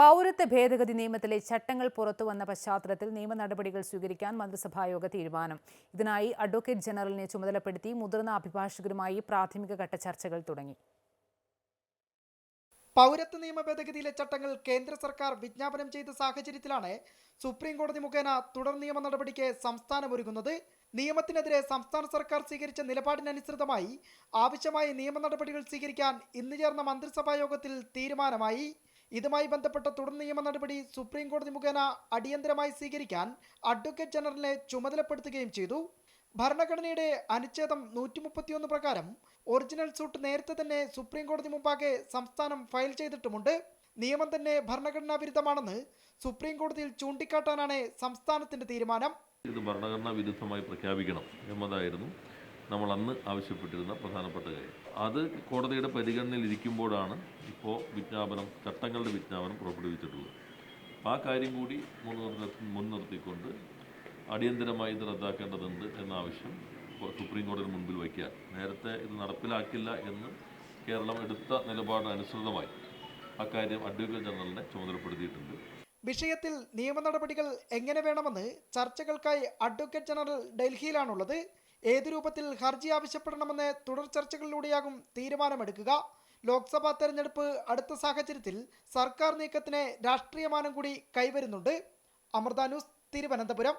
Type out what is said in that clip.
പൗരത്വ ഭേദഗതി നിയമത്തിലെ ചട്ടങ്ങൾ പുറത്തു വന്ന പശ്ചാത്തലത്തിൽ നിയമ നടപടികൾ സ്വീകരിക്കാൻ മന്ത്രിസഭായോഗ തീരുമാനം. ഇതിനായി അഡ്വക്കേറ്റ് ജനറലിനെ ചുമതലപ്പെടുത്തി മുതിർന്ന അഭിഭാഷകരുമായി പ്രാഥമിക ഘട്ട ചർച്ചകൾ തുടങ്ങി. പൗരത്വ നിയമ ഭേദഗതിയിലെ ചട്ടങ്ങൾ കേന്ദ്ര സർക്കാർ വിജ്ഞാപനം ചെയ്ത സാഹചര്യത്തിലാണ് സുപ്രീം കോടതി മുഖേന തുടർ നിയമ നടപടിക്ക് സംസ്ഥാനം ഒരുങ്ങുന്നത് നിയമത്തിനെതിരെ സംസ്ഥാന സർക്കാർ സ്വീകരിച്ച നിലപാടിനനുസൃതമായി ആവശ്യമായ നിയമ നടപടികൾ സ്വീകരിക്കാൻ ഇന്ന് ചേർന്ന മന്ത്രിസഭാ യോഗത്തിൽ തീരുമാനമായി. ഇതുമായി ബന്ധപ്പെട്ട തുടർ നിയമ നടപടി സുപ്രീം കോടതി മുഖേന അടിയന്തരമായി സ്വീകരിക്കാൻ അഡ്വക്കേറ്റ് ജനറലിനെ ചുമതലപ്പെടുത്തുകയും ചെയ്തു. ഭരണഘടനയുടെ അനുച്ഛേദം നൂറ്റി മുപ്പത്തിയൊന്ന് പ്രകാരം ഒറിജിനൽ സൂട്ട് നേരത്തെ തന്നെ സുപ്രീം കോടതി മുമ്പാകെ സംസ്ഥാനം ഫയൽ ചെയ്തിട്ടുമുണ്ട്. നിയമം തന്നെ ഭരണഘടനാ വിരുദ്ധമാണെന്ന് സുപ്രീം കോടതിയിൽ ചൂണ്ടിക്കാട്ടാനാണ് സംസ്ഥാനത്തിന്റെ തീരുമാനം. ഇത് ഭരണഘടനാ വിരുദ്ധമായി പ്രഖ്യാപിക്കണം എന്നതായിരുന്നു. നമ്മൾ അന്ന് ആവശ്യപ്പെട്ടിരുന്ന പ്രധാനപ്പെട്ട കാര്യം. അത് കോടതിയുടെ പരിഗണനയിൽ ഇരിക്കുമ്പോഴാണ് ഇപ്പോൾ വിജ്ഞാപനം ചട്ടങ്ങളുടെ വിജ്ഞാപനം പുറപ്പെടുവിച്ചിട്ടുള്ളത്. അപ്പോൾ ആ കാര്യം കൂടി മുൻനിർത്തി മുൻനിർത്തിക്കൊണ്ട് അടിയന്തരമായി ഇത് റദ്ദാക്കേണ്ടതുണ്ട് എന്ന ആവശ്യം സുപ്രീം കോടതിയുടെ മുൻപിൽ വയ്ക്കുക. നേരത്തെ ഇത് നടപ്പിലാക്കില്ല എന്ന് കേരളം എടുത്ത നിലപാടിനനുസൃതമായി അക്കാര്യം അഡ്വക്കേറ്റ് ജനറലിനെ ചുമതലപ്പെടുത്തിയിട്ടുണ്ട്. വിഷയത്തിൽ നിയമ നടപടികൾ എങ്ങനെ വേണമെന്ന് ചർച്ചകൾക്കായി അഡ്വക്കേറ്റ് ജനറൽ ഡൽഹിയിലാണുള്ളത്. ഏതു രൂപത്തിൽ ഹർജി ആവശ്യപ്പെടണമെന്ന് തുടർ ചർച്ചകളിലൂടെയാകും തീരുമാനമെടുക്കുക. ലോക്സഭാ തെരഞ്ഞെടുപ്പ് അടുത്ത സാഹചര്യത്തിൽ സർക്കാർ നീക്കത്തിന് രാഷ്ട്രീയമാനം കൂടി കൈവരുന്നുണ്ട്. അമൃത ന്യൂസ് തിരുവനന്തപുരം.